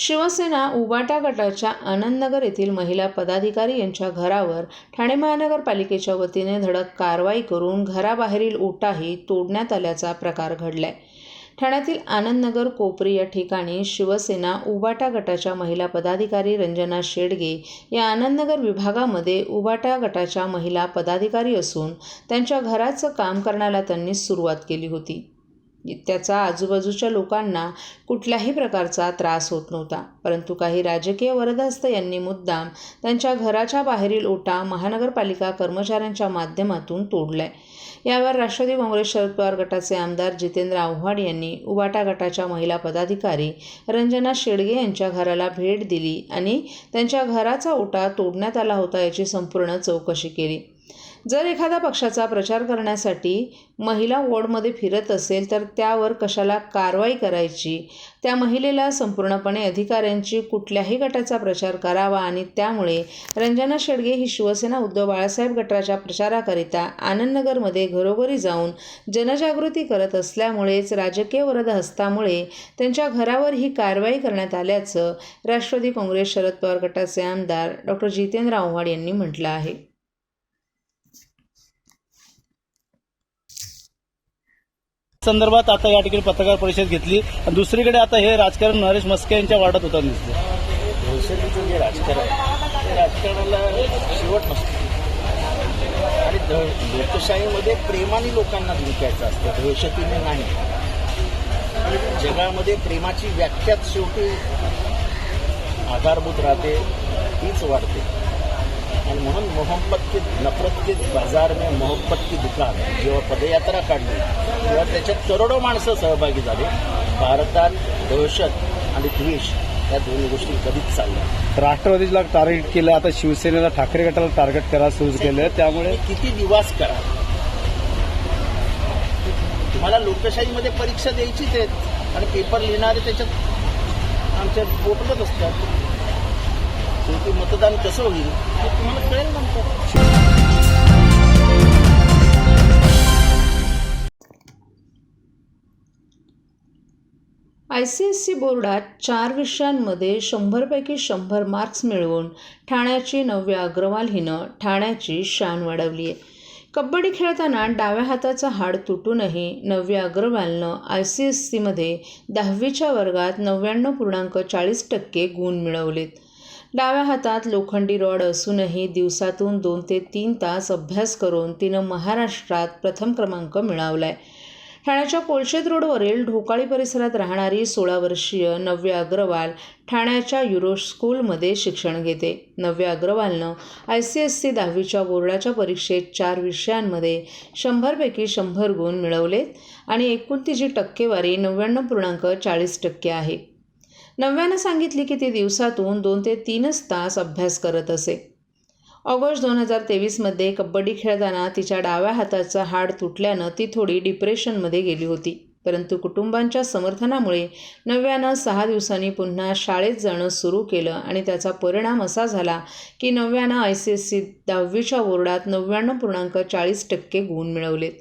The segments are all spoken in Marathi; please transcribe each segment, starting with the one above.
शिवसेना उबाटा गटाच्या आनंदनगर येथील महिला पदाधिकारी यांच्या घरावर ठाणे महानगरपालिकेच्या वतीने धडक कारवाई करून घराबाहेरील ओटाही तोडण्यात आल्याचा प्रकार घडलाय. ठाण्यातील आनंदनगर कोपरी या ठिकाणी शिवसेना उबाटा गटाच्या महिला पदाधिकारी रंजना शेडगे या आनंदनगर विभागामध्ये उबाटा गटाच्या महिला पदाधिकारी असून त्यांच्या घराचं काम करण्याला त्यांनी सुरुवात केली होती. त्याचा आजूबाजूच्या लोकांना कुठल्याही प्रकारचा त्रास होत नव्हता. परंतु काही राजकीय वरदहस्त यांनी मुद्दाम त्यांच्या घराच्या बाहेरील ओटा महानगरपालिका कर्मचाऱ्यांच्या माध्यमातून तोडलाय. यावर राष्ट्रवादी काँग्रेस शरद पवार गटाचे आमदार जितेंद्र आव्हाड यांनी उबाटा गटाच्या महिला पदाधिकारी रंजना शेडगे यांच्या घराला भेट दिली आणि त्यांच्या घराचा ओटा तोडण्यात आला होता याची संपूर्ण चौकशी केली. जर एखाद्या पक्षाचा प्रचार करण्यासाठी महिला वॉर्डमध्ये फिरत असेल तर त्यावर कशाला कारवाई करायची? त्या महिलेला संपूर्णपणे अधिकाऱ्यांची कुठल्याही गटाचा प्रचार करावा आणि त्यामुळे रंजना शेडगे ही शिवसेना उद्धव बाळासाहेब गटाच्या प्रचाराकरिता आनंदनगरमध्ये घरोघरी जाऊन जनजागृती करत असल्यामुळेच राजकीय वरद हस्तामुळे त्यांच्या घरावर ही कारवाई करण्यात आल्याचं राष्ट्रवादी काँग्रेस शरद पवार गटाचे आमदार डॉक्टर जितेंद्र आव्हाड यांनी म्हटलं आहे. संदर्भात आता या ठिकाणी पत्रकार परिषद घेतली. आणि दुसरीकडे आता हे राजकारण नरेश मस्के यांच्या वाढत होता दिसलं जे राजकारण ते राजकारणाला शेवट नसतो आणि लोकशाहीमध्ये प्रेमाने लोकांना जिंकायचं असतं दहशतीने नाही. जगामध्ये प्रेमाची व्याख्याच शेवटी आधारभूत राहते तीच वाढते. आणि म्हणून मोहब्बत की नफरत के बाजार में मोहब्बत की दुकान जेव्हा पदयात्रा काढली तेव्हा त्याच्यात करोडो माणसं सहभागी झाली. भारतात दहशत आणि द्वेष या दोन्ही गोष्टी कधीच चालल्या राष्ट्रवादीला टार्गेट केलं आता शिवसेनेला ठाकरे गटाला टार्गेट करायला सुरू केलं त्यामुळे किती दिवास करा? तुम्हाला लोकशाहीमध्ये परीक्षा द्यायचीच आहेत. आणि पेपर लिहिणारे त्याच्यात आमच्या बोटलत असतात शेवटी मतदान कसं होईल हे तुम्हाला कळेल नंतर. आय सी एस सी बोर्डात चार विषयांमध्ये शंभरपैकी शंभर मार्क्स मिळवून ठाण्याची नव्या अग्रवाल हिनं ठाण्याची शान वाढवली आहे. कबड्डी खेळताना डाव्या हाताचा हाड तुटूनही नव्या अग्रवालनं आय सी एस सीमध्ये दहावीच्या वर्गात नव्याण्णव पूर्णांक चाळीस टक्के गुण मिळवलेत. डाव्या हातात लोखंडी रॉड असूनही दिवसातून दोन ते तीन तास अभ्यास करून तिनं महाराष्ट्रात प्रथम क्रमांक मिळवलाय. ठाण्याच्या कोलशेत रोडवरील ढोकाळी परिसरात राहणारी सोळा वर्षीय नव्या अग्रवाल ठाण्याच्या युरो स्कूलमध्ये शिक्षण घेते. नव्या अग्रवालनं आय सी एस सी दहावीच्या बोर्डाच्या परीक्षेत चार विषयांमध्ये शंभरपैकी शंभर गुण मिळवलेत आणि एकूण तिची टक्केवारी नव्याण्णव पूर्णांक चाळीस टक्के आहे. नव्यानं सांगितली की ती दिवसातून दोन ते तीनच तास अभ्यास करत असे. ऑगस्ट दोन हजार तेवीसमध्ये कबड्डी खेळताना तिच्या डाव्या हाताचं हाड तुटल्यानं ती थोडी डिप्रेशनमध्ये गेली होती. परंतु कुटुंबांच्या समर्थनामुळे नव्यानं सहा दिवसांनी पुन्हा शाळेत जाणं सुरू केलं आणि त्याचा परिणाम असा झाला की नव्यानं आय सी एस सी दहावीच्या बोर्डात नव्याण्णव पूर्णांक चाळीस टक्के गुण मिळवलेत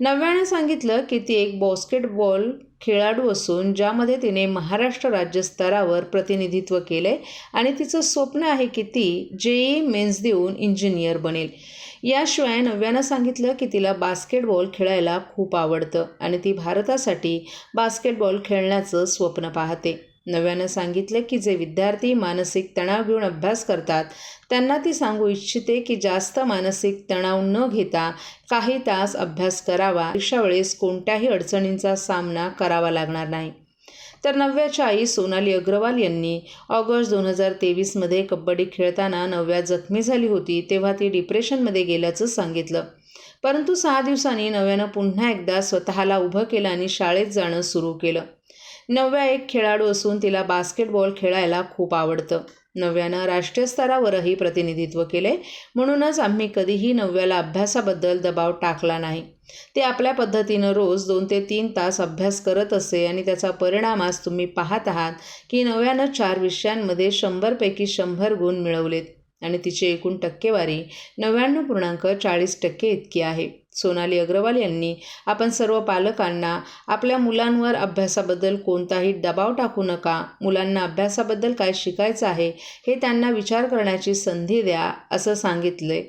नव्यानं सांगितलं की ती एक बॉस्केटबॉल खेळाडू असून ज्यामध्ये तिने महाराष्ट्र राज्य स्तरावर प्रतिनिधित्व केले आणि तिचं स्वप्न आहे की ती जेई मेन्स देऊन इंजिनियर बनेल. याशिवाय नव्यानं सांगितलं की तिला बास्केटबॉल खेळायला खूप आवडतं आणि ती भारतासाठी बास्केटबॉल खेळण्याचं स्वप्न पाहते. नव्यानं सांगितलं की जे विद्यार्थी मानसिक तणाव घेऊन अभ्यास करतात त्यांना ती सांगू इच्छिते की जास्त मानसिक तणाव न घेता काही तास अभ्यास करावा. अशा वेळेस कोणत्याही अडचणींचा सामना करावा लागणार नाही. तर नव्याच्या आई सोनाली अग्रवाल यांनी ऑगस्ट दोन हजार तेवीसमध्ये कबड्डी खेळताना नव्या जखमी झाली होती तेव्हा ती डिप्रेशनमध्ये गेल्याचं सांगितलं. परंतु सहा दिवसांनी नव्यानं पुन्हा एकदा स्वतःला उभं केलं आणि शाळेत जाणं सुरू केलं. नव्या एक खेळाडू असून तिला बास्केटबॉल खेळायला खूप आवडतं. नव्यानं राष्ट्रीय स्तरावरही प्रतिनिधित्व केले म्हणूनच आम्ही कधीही नव्याला अभ्यासाबद्दल दबाव टाकला नाही. ते आपल्या पद्धतीनं रोज दोन ते तीन तास अभ्यास करत असे आणि त्याचा परिणाम आज तुम्ही पाहत आहात की नव्यानं चार विषयांमध्ये शंभरपैकी शंभर गुण मिळवलेत आणि तिची एकूण टक्केवारी नव्याण्णव पूर्णांक चाळीस टक्के इतकी आहे. सोनाली अग्रवाल यांनी आपण सर्व पालकांना आपल्या मुलांवर अभ्यासाबद्दल कोणताही दबाव टाकू नका. मुलांना अभ्यासाबद्दल काय शिकायचं आहे हे त्यांना विचार करण्याची संधी द्या असं सांगितले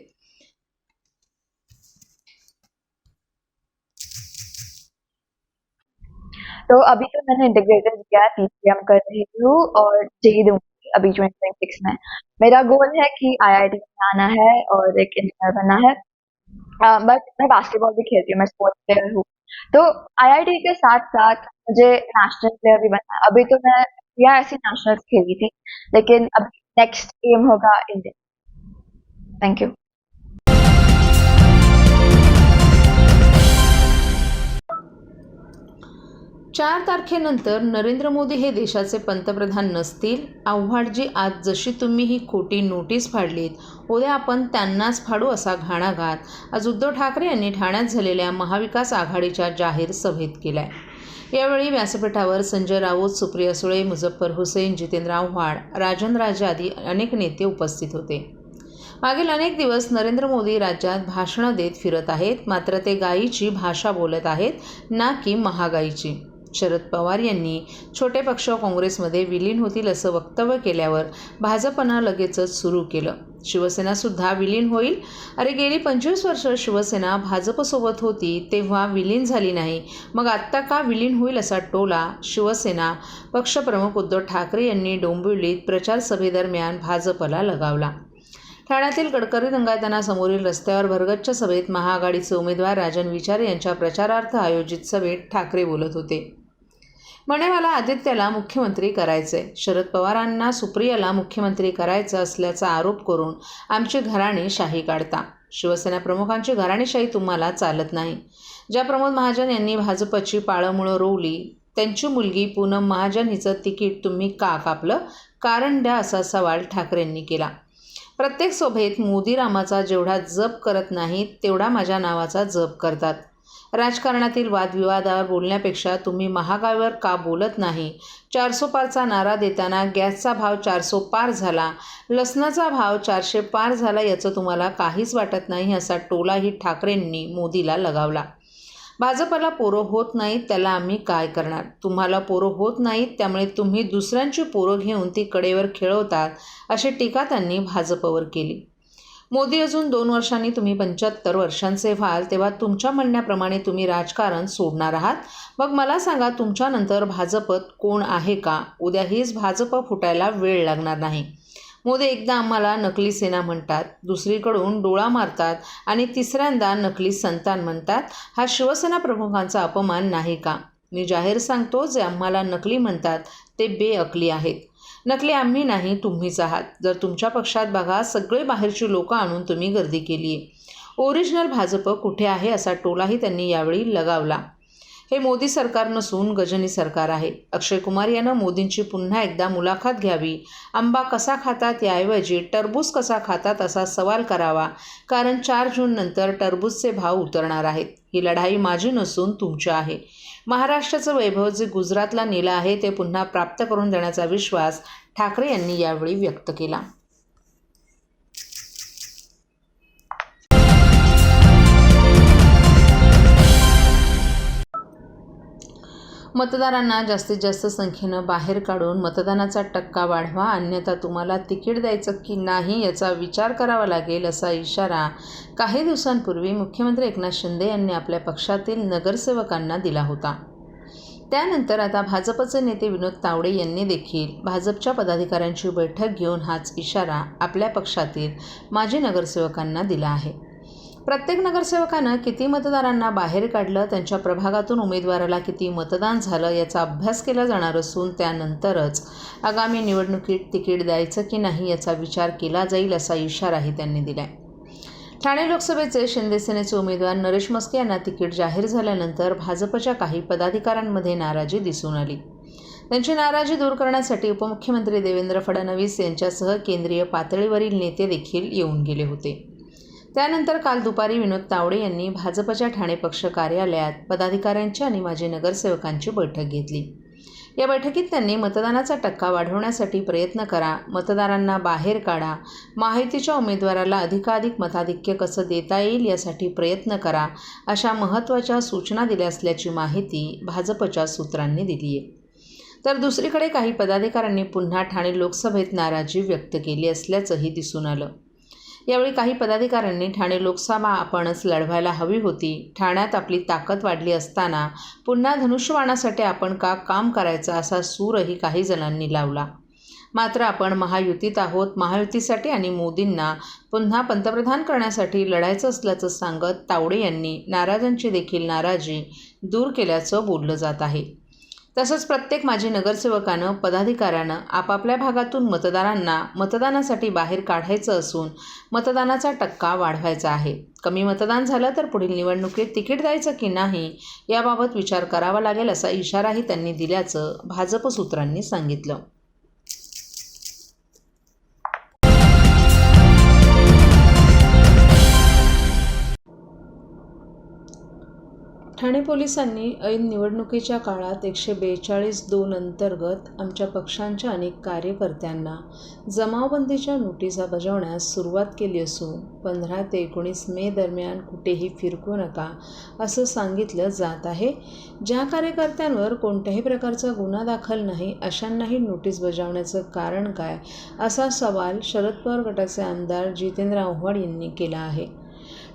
तो अभी तो मैंने इंटीग्रेटेड किया टीसीएम कर रही हूँ और जेई दूंगी अभी ट्वेंटी ट्वेंटी सिक्स में। मेरा गोल है कि आईआईटी में आना है और एक इंजीनियर बनना है। बट मैं बास्केटबॉल भी खेलती हूँ मैं स्पोर्ट्स प्लेयर हूँ। तो आईआईटी के साथ साथ मुझे नेशनल प्लेयर भी बनना अभी तो मैं या ऐसी नेशनल खेली थी लेकिन अब नेक्स्ट एम होगा इंडिया थैंक यू चार तारखेनंतर नरेंद्र मोदी हे देशाचे पंतप्रधान नसतील आव्हाडजी आज जशी तुम्ही ही खोटी नोटीस फाडलीत उद्या आपण त्यांनाच फाडू असा घाणाघात. आज उद्धव ठाकरे यांनी ठाण्यात झालेल्या महाविकास आघाडीच्या जाहीर सभेत केलाय. यावेळी व्यासपीठावर संजय राऊत सुप्रिया सुळे मुझफ्फर हुसेन जितेंद्र आव्हाड राजन राजे आदी अनेक नेते उपस्थित होते. मागील अनेक दिवस नरेंद्र मोदी राज्यात भाषणं देत फिरत आहेत. मात्र ते गायीची भाषा बोलत आहेत ना की महागाईची. शरद पवार यांनी छोटे पक्ष काँग्रेसमध्ये विलीन होतील असं वक्तव्य केल्यावर भाजपनं लगेचच सुरू केलं. शिवसेनासुद्धा विलीन होईल. अरे गेली पंचवीस वर्ष शिवसेना भाजपसोबत होती तेव्हा विलीन झाली नाही. मग आत्ता का विलीन होईल असा टोला शिवसेना पक्षप्रमुख उद्धव ठाकरे यांनी डोंबिवलीत प्रचार सभेदरम्यान भाजपला लगावला. ठाण्यातील गडकरी रंगायताना समोरील रस्त्यावर भरगच्च सभेत महाआघाडीचे उमेदवार राजन विचारे यांच्या प्रचारार्थ आयोजित सभेत ठाकरे बोलत होते. म्हणे मला आदित्यला मुख्यमंत्री करायचे शरद पवारांना सुप्रियाला मुख्यमंत्री करायचं असल्याचा आरोप करून आमची घराणी शाही काढता. शिवसेना प्रमुखांची घराणेशाही तुम्हाला चालत नाही. ज्या प्रमोद महाजन यांनी भाजपची पाळंमुळं रोवली त्यांची मुलगी पूनम महाजन हिचं तिकीट तुम्ही का कापलं? कारण द्या असा सवाल ठाकरेंनी केला. प्रत्येक सभेत मोदीरामाचा जेवढा जप करत नाहीत तेवढा माझ्या नावाचा जप करतात. राजकारणातील वादविवादावर बोलण्यापेक्षा तुम्ही महागाईवर का बोलत नाही? चारसो पारचा नारा देताना गॅसचा भाव चारसो पार झाला. लसणाचा भाव चारशे पार झाला याचं तुम्हाला काहीच वाटत नाही असा टोलाही ठाकरेंनी मोदीला लगावला. भाजपला पोरं होत नाहीत त्याला आम्ही काय करणार? तुम्हाला पोरं होत नाहीत त्यामुळे तुम्ही दुसऱ्यांची पोरं घेऊन ती कडेवर खेळवतात अशी टीका त्यांनी भाजपवर केली. मोदी अजून दोन वर्षांनी तुम्ही पंच्याहत्तर वर्षांचे व्हाल तेव्हा तुमच्या म्हणण्याप्रमाणे तुम्ही राजकारण सोडणार आहात. मग मला सांगा तुमच्यानंतर भाजपत कोण आहे का? उद्या हीच भाजप फुटायला वेळ लागणार नाही. मोदी एकदा आम्हाला नकली सेना म्हणतात दुसरीकडून डोळा मारतात आणि तिसऱ्यांदा नकली संतान म्हणतात. हा शिवसेना प्रमुखांचा अपमान नाही का? मी जाहीर सांगतो जे आम्हाला नकली म्हणतात ते बेअकली आहेत. नकली आम्ही नाही तुम्हीच आहात. जर तुमच्या पक्षात बघा सगळे बाहेरची लोकं आणून तुम्ही गर्दी केली आहे ओरिजिनल भाजप कुठे आहे असा टोलाही त्यांनी यावेळी लगावला. हे मोदी सरकार नसून गजनी सरकार आहे. अक्षय कुमार यानं मोदींची पुन्हा एकदा मुलाखत घ्यावी. आंबा कसा खातात याऐवजी टरबूज कसा खातात असा सवाल करावा कारण चार जूननंतर टरबूजचे भाव उतरणार आहेत. ही लढाई माझी नसून तुमची आहे. महाराष्ट्राचं वैभव जे गुजरातला नेलं आहे ते पुन्हा प्राप्त करून देण्याचा विश्वास ठाकरे यांनी यावेळी व्यक्त केला. मतदारांना जास्तीत जास्त संख्येनं बाहेर काढून मतदानाचा टक्का वाढवा अन्यथा तुम्हाला तिकीट द्यायचं की नाही याचा विचार करावा लागेल असा इशारा काही दिवसांपूर्वी मुख्यमंत्री एकनाथ शिंदे यांनी आपल्या पक्षातील नगरसेवकांना दिला होता. त्यानंतर आता भाजपचे नेते विनोद तावडे यांनी देखील भाजपच्या पदाधिकाऱ्यांची बैठक घेऊन हाच इशारा आपल्या पक्षातील माजी नगरसेवकांना दिला आहे. प्रत्येक नगरसेवकानं किती मतदारांना बाहेर काढलं त्यांच्या प्रभागातून उमेदवाराला किती मतदान झालं याचा अभ्यास केला जाणार असून त्यानंतरच आगामी निवडणुकीत तिकीट द्यायचं की नाही याचा विचार केला जाईल असा इशाराही त्यांनी दिला ठाणे लोकसभेचे शिंदेसेनेचे उमेदवार नरेश मस्के यांना तिकीट जाहीर झाल्यानंतर भाजपच्या काही पदाधिकाऱ्यांमध्ये नाराजी दिसून आली. त्यांची नाराजी दूर करण्यासाठी उपमुख्यमंत्री देवेंद्र फडणवीस यांच्यासह केंद्रीय पातळीवरील नेते देखील येऊन गेले होते. त्यानंतर काल दुपारी विनोद तावडे यांनी भाजपच्या ठाणे पक्ष कार्यालयात पदाधिकाऱ्यांची आणि माजी नगरसेवकांची बैठक घेतली. या बैठकीत त्यांनी मतदानाचा टक्का वाढवण्यासाठी प्रयत्न करा मतदारांना बाहेर काढा माहितीच्या उमेदवाराला अधिकाधिक मताधिक्य कसं देता येईल यासाठी प्रयत्न करा अशा महत्त्वाच्या सूचना दिल्या असल्याची माहिती भाजपच्या सूत्रांनी दिली आहे. तर दुसरीकडे काही पदाधिकाऱ्यांनी पुन्हा ठाणे लोकसभेत नाराजी व्यक्त केली असल्याचंही दिसून आलं. यावेळी काही पदाधिकाऱ्यांनी ठाणे लोकसभा आपणच लढवायला हवी होती. ठाण्यात आपली ताकद वाढली असताना पुन्हा धनुष्यबाणासाठी आपण का काम करायचं असा सूरही काही जणांनी लावला. मात्र आपण महायुतीत आहोत. महायुतीसाठी आणि मोदींना पुन्हा पंतप्रधान करण्यासाठी लढायचं असल्याचं सांगत तावडे यांनी नाराजांची देखील नाराजी दूर केल्याचं बोललं जात आहे. तसंच प्रत्येक माजी नगरसेवकानं पदाधिकाऱ्यानं आपापल्या भागातून मतदारांना मतदानासाठी बाहेर काढायचं असून मतदानाचा टक्का वाढवायचा आहे. कमी मतदान झालं तर पुढील निवडणुकीत तिकीट द्यायचं की नाही याबाबत विचार करावा लागेल असा इशाराही त्यांनी दिल्याचं भाजप सूत्रांनी सांगितलं. ठाणे पोलिसांनी ऐन निवडणुकीच्या काळात एकशे बेचाळीस दोन अंतर्गत आमच्या पक्षांच्या अनेक कार्यकर्त्यांना जमावबंदीच्या नोटिसा बजावण्यास सुरुवात केली असून पंधरा ते एकोणीस मे दरम्यान कुठेही फिरकू नका असं सांगितलं जात आहे. ज्या कार्यकर्त्यांवर कोणत्याही प्रकारचा गुन्हा दाखल नाही अशांनाही नोटीस बजावण्याचं कारण काय असा सवाल शरद पवार गटाचे आमदार जितेंद्र आव्हाड यांनी केला आहे.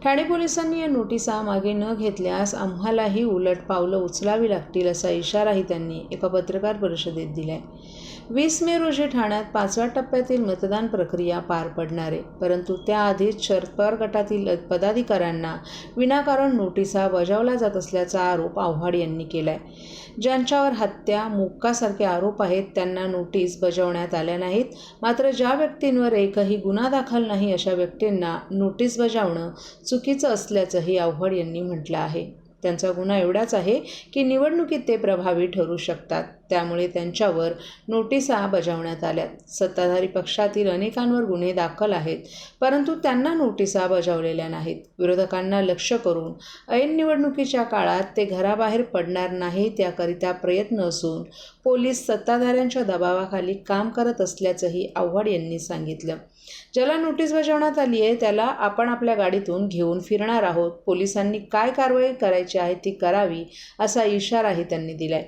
ठाणे पोलिसांनी या नोटिसा मागे न घेतल्यास आम्हालाही उलट पावलं उचलावी लागतील असा इशाराही त्यांनी एका पत्रकार परिषदेत दिलाय. वीस मे रोजी ठाण्यात पाचव्या टप्प्यातील मतदान प्रक्रिया पार पडणार. आहे परंतु त्याआधीच शरद पवार गटातील पदाधिकाऱ्यांना विनाकारण नोटिसा बजावल्या जात असल्याचा आरोप आव्हाड यांनी केला आहे ज्यांच्यावर हत्या मुक्कासारखे आरोप आहेत त्यांना नोटीस बजावण्यात आल्या नाहीत. मात्र ज्या व्यक्तींवर एकही गुन्हा दाखल नाही अशा व्यक्तींना नोटीस बजावणं चुकीचं असल्याचंही आव्हाड यांनी म्हटलं आहे. त्यांचा गुन्हा एवढाच आहे की निवडणुकीत ते प्रभावी ठरू शकतात. त्यामुळे त्यांच्यावर नोटिसा बजावण्यात आल्यात सत्ताधारी पक्षातील अनेकांवर गुन्हे दाखल आहेत परंतु त्यांना नोटिसा बजावलेल्या नाहीत. विरोधकांना लक्ष करून ऐन निवडणुकीच्या काळात ते घराबाहेर पडणार नाहीत याकरिता प्रयत्न असून पोलीस सत्ताधाऱ्यांच्या दबावाखाली काम करत असल्याचंही आव्हाड यांनी सांगितलं. ज्याला नोटीस बजावण्यात आली आहे त्याला आपण आपल्या गाडीतून घेऊन फिरणार आहोत. पोलिसांनी काय कारवाई करायची आहे ती करावी असा इशाराही त्यांनी दिलाय.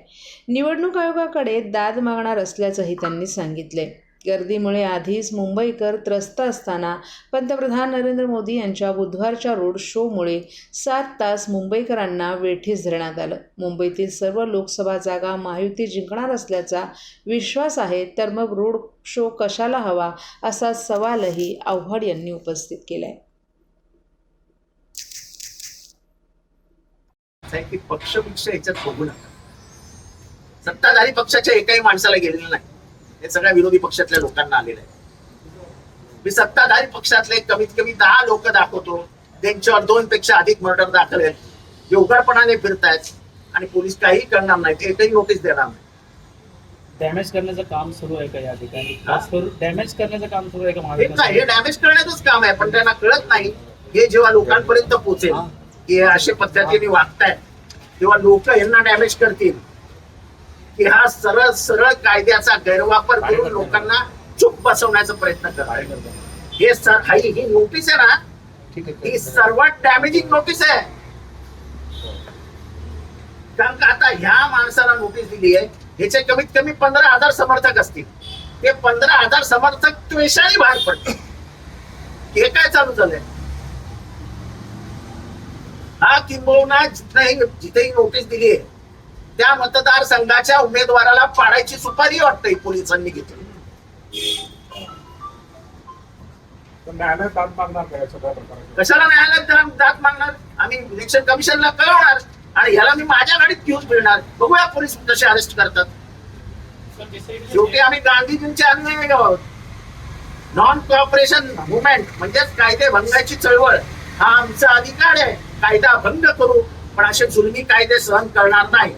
निवडणूक आयोगाकडे दाद मागणार असल्याचंही त्यांनी सांगितले गर्दीमुळे आधीच मुंबईकर त्रस्त असताना पंतप्रधान नरेंद्र मोदी यांच्या बुधवारच्या रोड शोमुळे सात तास मुंबईकरांना वेठीस धरण्यात आलं. मुंबईतील सर्व लोकसभा जागा महायुती जिंकणार असल्याचा विश्वास आहे तर मग रोड शो कशाला हवा असा सवालही आव्हाड यांनी उपस्थित केला आहे की पक्ष पक्ष याच्यात बघू नका. सत्ताधारी पक्षाच्या एकाही माणसाला गेलेलं नाही. हे सगळ्या विरोधी पक्षातल्या लोकांना आलेलं आहे. मी सत्ताधारी पक्षातले कमीत कमी दहा लोक दाखवतो. त्यांच्यावर दोन पेक्षा अधिक मर्डर दाखल आहेत. जे उघडपणाने फिरतायत आणि पोलीस काही करणार नाहीत. एकही नोटीस देणार नाही डॅमेज करण्याचं काम सुरू आहे का या ठिकाणी? खास करून डॅमेज करण्याचं काम सुरू आहे का हे डॅमेज करण्याचंच काम आहे पण त्यांना कळत नाही हे जेव्हा लोकांपर्यंत पोहोचेल की अशा पद्धतीने वागतायत तेव्हा लोक यांना डॅमेज करतील. की हा सरळ सरळ कायद्याचा गैरवापर करून लोकांना चूप बसवण्याचा प्रयत्न करतात हे सर ही ही नोटीस आहे ना? ठीक ही सर्वात डॅमेजिंग नोटीस आहे. कारण का आता ह्या माणसाला नोटीस दिली आहे ह्याचे कमीत कमी पंधरा हजार समर्थक असतील. ते पंधरा हजार समर्थक त्वेषाने बाहेर पडतात हे काय चालू झालंय? हा किंबहुना जिथेही जिथेही नोटीस दिली आहे त्या मतदारसंघाच्या उमेदवाराला पाडायची सुपारी वाटते पोलिसांनी घेतली. कशाला न्यायालयात जात मागणार? आम्ही इलेक्शन कमिशनला कळवणार आणि ह्याला मी माझ्या गाडीत घेऊन फिरणार. बघूया पोलीस कसे अरेस्ट करतात. शेवटी आम्ही गांधीजींचे अनुयायी आहोत. नॉन कॉपरेशन मुवमेंट म्हणजेच कायदे भंगाची चळवळ हा आमचा अधिकार आहे. कायदा भंग करू. पण असे जुलमी कायदे सहन करणार नाही.